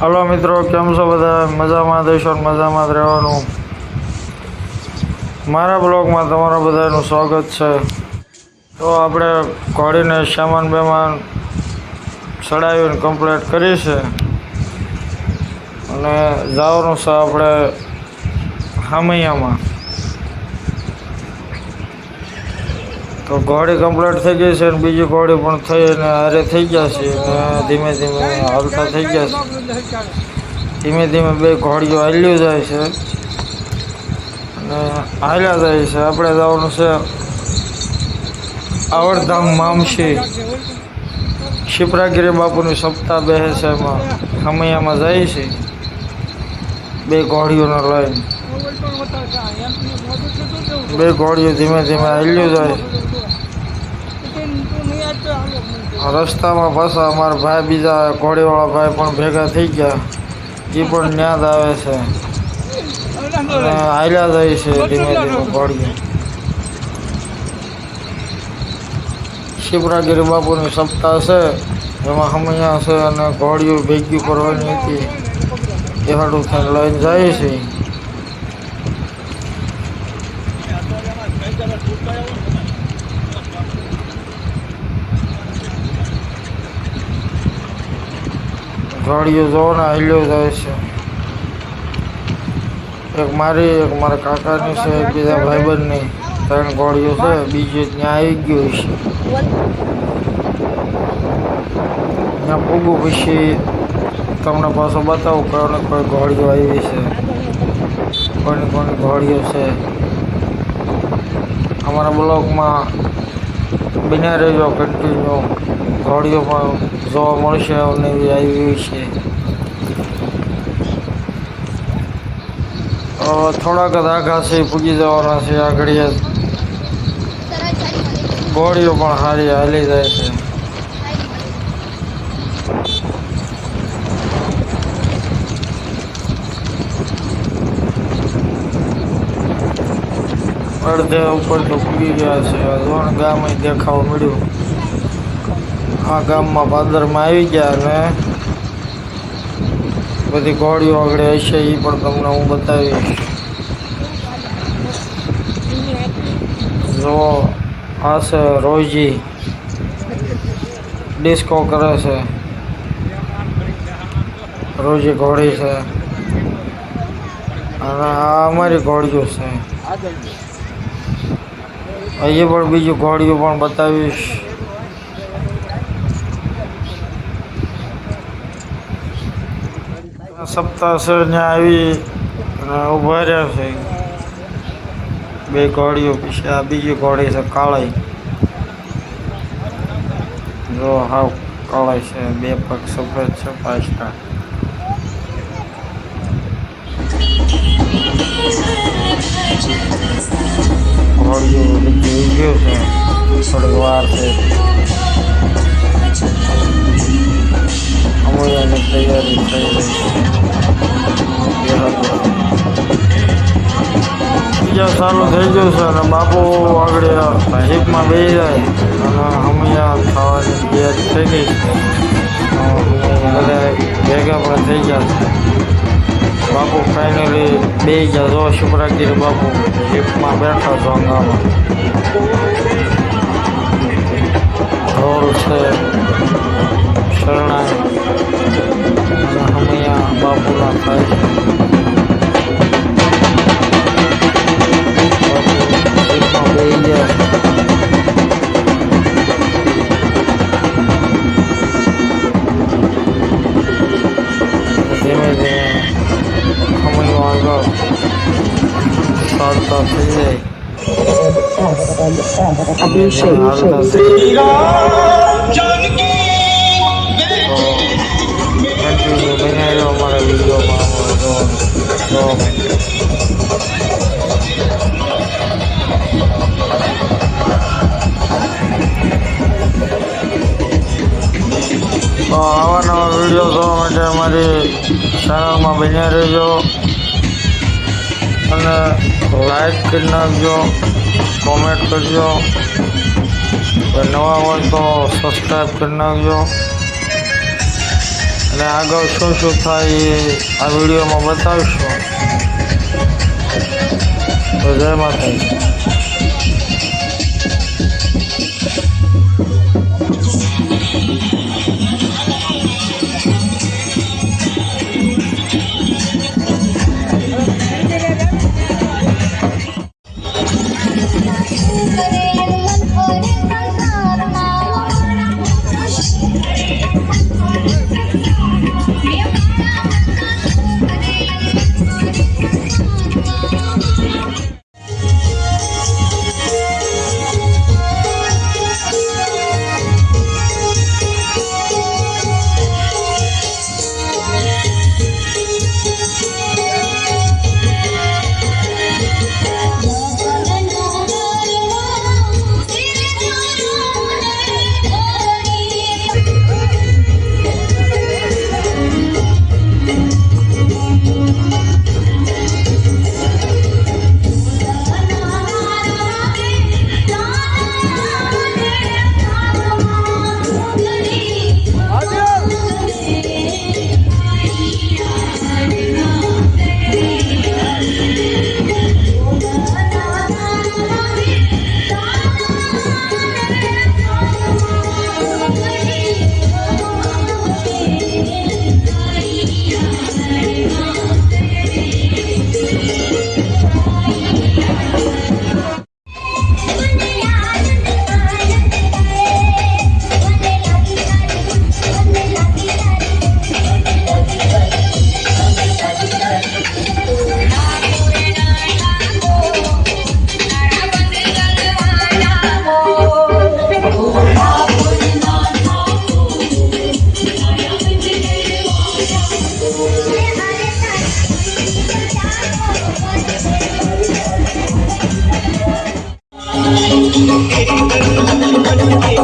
Hello મિત્રો, કેમ છો બધા? મજામાં દેશો મજામાં રહેવાનું? મારા બ્લોગમાં તમારા બધાનું સ્વાગત છે. તો આપણે ઘોડીને સામાન બેમાન ચડાવીને કમ્પ્લીટ કરી છે. અને જવાનું છે આપણે હામૈયામાં. તો ઘોડી કમ્પ્લીટ થઈ ગઈ છે અને બીજી ઘોડી પણ થઈ અને હારે થઈ ગયા છે. અને ધીમે ધીમે હાલતા થઈ ગયા છે. ધીમે ધીમે બે ઘોડીઓ હાલ્યું જાય છે. અને હાલ્યા જાય છે. આપણે જવાનું છે આવડધામ મામશી. શિપ્રાગીરી બાપુની સપ્તાહ બેસે છે એમાં. ખમૈયામાં જાય છે. બે ઘોડીઓને લઈને. બે ઘોડીઓ ધીમે ધીમે હાલ્યું જાય. રસ્તામાં પાછા અમારા ભાઈ બીજા ઘોડીવાળા ભાઈ પણ ભેગા થઈ ગયા. એ પણ ન્યાદ આવે છે. અને હાલ્યા જાય છે ધીમે ધીમે ઘોડીઓ શિવરાગીરી બાપુની સપ્તાહ છે. એમાં હમૈયા છે અને ઘોડીઓ ભેગી કરવાની હતી. એ હાડું થઈને લઈને જાય છે. ઘોડીઓ જોવો ને હાલ્યો જાય છે. એક મારી, એક મારા કાકાની છે, એક બીજા ભાઈબંધની. ત્રણ ગોળીઓ છે, બીજી ત્યાં આવી ગયું છે. ત્યાં પૂગું પછી તમને પાછો બતાવું કોને કોઈ ઘોડીઓ આવી છે. કોની કોની ઘોડીઓ છે. અમારા બ્લોગમાં બન્યા રહેજો કન્ટિન્યુ ઘોડીઓ પણ જોવા મળશે અને આવી છે. થોડાક જ આઘાસી પૂગી જવાના છે, આગળ ઘોડીઓ પણ સારી હાલી જાય છે. અડધે ઉપર તો પૂગી ગયા છે. જોણ ગામ અહીં દેખાવા મળ્યું. આ ગામમાં પાદરમાં આવી ગયા અને બધી ઘોડીઓ આગળ હશે એ પણ તમને હું બતાવીશ. જો, આ છે રોજી ડિસ્કો કરે છે. રોજી ઘોડી છે. અને આ અમારી ઘોડીઓ છે. અહીંયા પણ બીજું ઘોડીઓ પણ બતાવીશ. સપ્તાહસર ત્યાં આવી ઊભા રહ્યા છે. બે ઘોડીઓ પછી આ બીજી ઘોડી છે કાળાઈ. જો હાવ કાળાઈ છે, બે પગ સફેદ છે પાછળ ઘોડીઓ બધી ગયો છે થોડીક વાર છે. અમૂલ્યની તૈયારી થઈ બીજા સારું થઈ ગયું છે અને બાપુ આગળ હિપમાં બેસી જાય અને હમૈયા થવાની તૈયારી થઈ ગઈ છે. બધા ભેગા પણ થઈ ગયા બાપુ ફાઇનલી બે ગયા જો શુભરાગીરી બાપુ જીપમાં બેઠા છો હંગામાં ઢોલ છે, શરણાઈ, અને હમૈયા બાપુના થાય છે. Abhishek, હાલતા Abhishek. થઈ જાય અમારા વિડીયોમાં આવા નવા વીડિયો જોવા માટે અમારી ચેનલમાં બન્યા રહેજો અને લાઈક કરી નાખજો કોમેન્ટ કરજો નવા હોય તો સબસ્ક્રાઈબ કરી નાખજો. અને આગળ શું શું થાય એ આ વિડીયોમાં બતાવીશું. તો જય માતાજી. கேட்கணும்